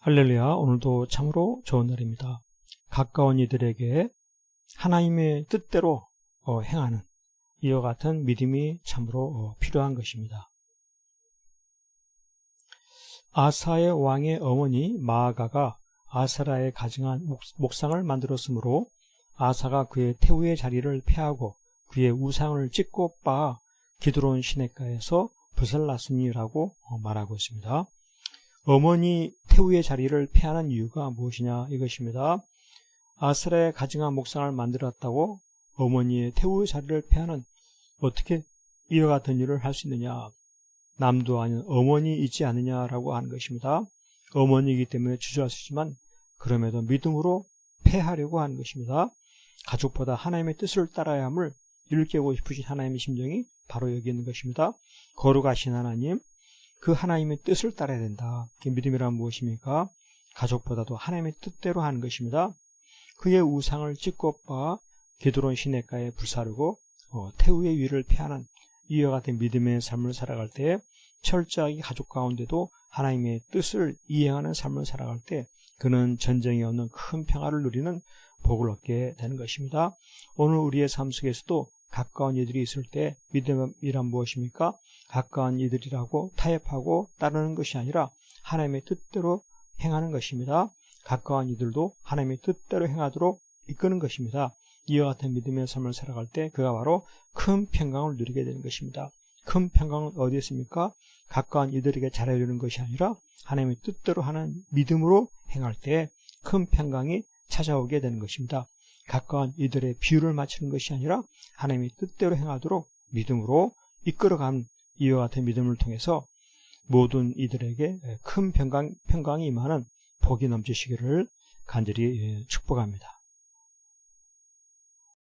할렐루야, 오늘도 참으로 좋은 날입니다. 가까운 이들에게 하나님의 뜻대로 어, 행하는 이와 같은 믿음이 참으로 어, 필요한 것입니다. 아사의 왕의 어머니 마아가가 아사라에 가증한 목상을 만들었으므로 아사가 그의 태우의 자리를 패하고 그의 우상을 찍고 빻아 기드론 시내가에서 부살났으니라고 어, 말하고 있습니다. 어머니 태우의 자리를 패하는 이유가 무엇이냐 이것입니다. 아스라의 가증한 목상을 만들었다고 어머니의 태우의 자리를 패하는 어떻게 이와 같은 일을 할 수 있느냐 남도 아닌 어머니이지 않느냐라고 하는 것입니다. 어머니이기 때문에 주저하시지만 그럼에도 믿음으로 패하려고 하는 것입니다. 가족보다 하나님의 뜻을 따라야 함을 일깨우고 싶으신 하나님의 심정이 바로 여기 있는 것입니다. 거룩하신 하나님, 그 하나님의 뜻을 따라야 된다. 믿음이란 무엇입니까? 가족보다도 하나님의 뜻대로 하는 것입니다. 그의 우상을 찍고 봐 게드론 시내가에 불사르고 어, 태우의 위를 피하는 이와 같은 믿음의 삶을 살아갈 때 철저하게 가족 가운데도 하나님의 뜻을 이행하는 삶을 살아갈 때 그는 전쟁이 없는 큰 평화를 누리는 복을 얻게 되는 것입니다. 오늘 우리의 삶 속에서도 가까운 이들이 있을 때 믿음이란 무엇입니까? 가까운 이들이라고 타협하고 따르는 것이 아니라 하나님의 뜻대로 행하는 것입니다. 가까운 이들도 하나님의 뜻대로 행하도록 이끄는 것입니다. 이와 같은 믿음의 삶을 살아갈 때 그가 바로 큰 평강을 누리게 되는 것입니다. 큰 평강은 어디 있습니까? 가까운 이들에게 잘해주는 것이 아니라 하나님의 뜻대로 하는 믿음으로 행할 때 큰 평강이 찾아오게 되는 것입니다. 가까운 이들의 비유를 맞추는 것이 아니라 하나님의 뜻대로 행하도록 믿음으로 이끌어간 이와 같은 믿음을 통해서 모든 이들에게 큰 평강, 평강이 임하는 복이 넘치시기를 간절히 축복합니다.